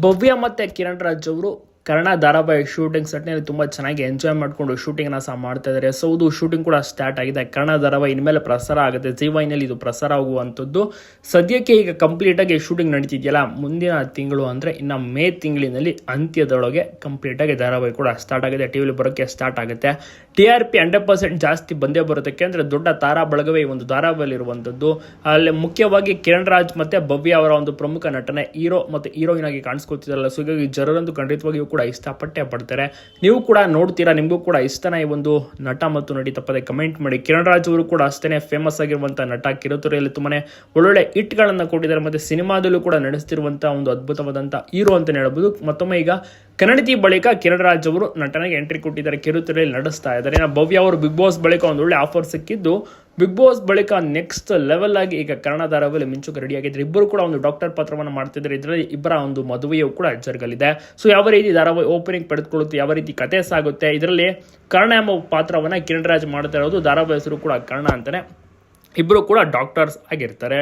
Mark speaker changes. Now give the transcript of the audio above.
Speaker 1: ಭವ್ಯ ಮತ್ತು ಕಿರಣ್ ರಾಜ್ ಅವರು ಕನ್ನಡ ಧಾರಾವಾಹಿ ಶೂಟಿಂಗ್ ಸೆಟ್ನಲ್ಲಿ ತುಂಬ ಚೆನ್ನಾಗಿ ಎಂಜಾಯ್ ಮಾಡಿಕೊಂಡು ಶೂಟಿಂಗ್ನ ಸಹ ಮಾಡ್ತಾ ಇದ್ದಾರೆ ಸೊ ಇದು ಶೂಟಿಂಗ್ ಕೂಡ ಸ್ಟಾರ್ಟ್ ಆಗಿದೆ. ಕನ್ನಡ ಧಾರಾವಾಹಿ ಇನ್ಮೇಲೆ ಪ್ರಸಾರ ಆಗುತ್ತೆ. ಜಿ ವೈನಲ್ಲಿ ಇದು ಪ್ರಸಾರ ಆಗುವಂಥದ್ದು. ಸದ್ಯಕ್ಕೆ ಈಗ ಕಂಪ್ಲೀಟಾಗಿ ಶೂಟಿಂಗ್ ನಡೀತಿದೆಯಲ್ಲ, ಮುಂದಿನ ತಿಂಗಳು ಅಂದರೆ ಇನ್ನು ಮೇ ತಿಂಗಳಿನಲ್ಲಿ ಅಂತ್ಯದೊಳಗೆ ಕಂಪ್ಲೀಟಾಗಿ ಧಾರಾವಾಹಿ ಕೂಡ ಸ್ಟಾರ್ಟ್ ಆಗಿದೆ ಟಿ ವಿಲಿ ಬರೋಕ್ಕೆ ಸ್ಟಾರ್ಟ್ ಆಗುತ್ತೆ. T R P hundred percent ಜಾಸ್ತಿ ಬಂದೇ ಬರುತ್ತೆ ಅಂದ್ರೆ ದೊಡ್ಡ ತಾರಾ ಬಳಗವೇ ಈ ಒಂದು ಧಾರಾವಾಹಿಯಲ್ಲಿ ಇರುವಂತದ್ದು ಅಲ್ಲಿ ಮುಖ್ಯವಾಗಿ ಕಿರಣ್ ರಾಜ್ ಮತ್ತು ಭವ್ಯ ಅವರ ಒಂದು ಪ್ರಮುಖ ನಟನೆ ಹೀರೋ ಮತ್ತು ಹೀರೋಯಿನ್ ಆಗಿ ಕಾಣಿಸ್ಕೊತಿದ್ದಾರಲ್ಲ. ಸೊ ಹೀಗಾಗಿ ಜನರಂದು ಖಂಡಿತವಾಗಿಯೂ ಕೂಡ ಇಷ್ಟಪಟ್ಟೆ ಪಡ್ತಾರೆ. ನೀವು ಕೂಡ ನೋಡ್ತೀರಾ, ನಿಮಗೂ ಕೂಡ ಇಷ್ಟನ ಈ ಒಂದು ನಟ ಮತ್ತು ನಟಿ ತಪ್ಪದೆ ಕಮೆಂಟ್ ಮಾಡಿ. ಕಿರಣ್ ರಾಜ್ ಅವರು ಕೂಡ ಅಷ್ಟೇ ಫೇಮಸ್ ಆಗಿರುವಂಥ ನಟ ಕಿರುತೆರೆಯಲ್ಲಿ ತುಂಬಾನೇ ಒಳ್ಳೊಳ್ಳೆ ಹಿಟ್ಗಳನ್ನು ಕೊಟ್ಟಿದ್ದಾರೆ ಮತ್ತು ಸಿನಿಮಾದಲ್ಲೂ ಕೂಡ ನಡೆಸ್ತಿರುವಂಥ ಒಂದು ಅದ್ಭುತವಾದಂಥ ಹೀರೋ ಅಂತಲೇ ಹೇಳ್ಬೋದು. ಮತ್ತೊಮ್ಮೆ ಈಗ ಕನ್ನಡತಿ ಬಳಿಕ ಕಿರಣ್ ರಾಜ್ ಅವರು ನಟನೆಗೆ ಎಂಟ್ರಿ ಕೊಟ್ಟಿದ್ದಾರೆ, ಕಿರುತೆರೆಯಲ್ಲಿ ನಡೆಸ್ತಾ ಇದ್ದಾರೆ. ಭವ್ಯ ಅವರು ಬಿಗ್ ಬಾಸ್ ಬಳಿಕ ಒಂದು ಒಳ್ಳೆ ಆಫರ್ ಸಿಕ್ಕಿದ್ದು ಬಿಗ್ ಬಾಸ್ ಬಳಿಕ ನೆಕ್ಸ್ಟ್ ಲೆವೆಲ್ ಆಗಿ ಈಗ ಕನ್ನಡ ಧಾರಾವಲ್ಲಿ ಮಿಂಚುಕ ರೆಡಿ ಆಗಿದ್ರೆ ಇಬ್ಬರು ಕೂಡ ಒಂದು ಡಾಕ್ಟರ್ ಪಾತ್ರವನ್ನು ಮಾಡ್ತಿದ್ದಾರೆ. ಇದರಲ್ಲಿ ಇಬ್ಬರ ಒಂದು ಮದುವೆಯು ಕೂಡ ಜರುಗಲಿದೆ. ಸೊ ಯಾವ ರೀತಿ ಧಾರಾವಾಹಿ ಓಪನಿಂಗ್ ಪಡೆದುಕೊಳ್ಳುತ್ತೆ, ಯಾವ ರೀತಿ ಕತೆ ಸಾಗುತ್ತೆ, ಇದರಲ್ಲಿ ಕರ್ಣ ಎಂಬ ಪಾತ್ರವನ್ನು ಕಿರಣ್ ರಾಜ್ ಮಾಡ್ತಾ ಇರೋದು. ಧಾರಾವಾಹಿ ಹೆಸರು ಕೂಡ ಕರ್ಣ ಅಂತಾನೆ. ಇಬ್ಬರು ಕೂಡ ಡಾಕ್ಟರ್ಸ್ ಆಗಿರ್ತಾರೆ.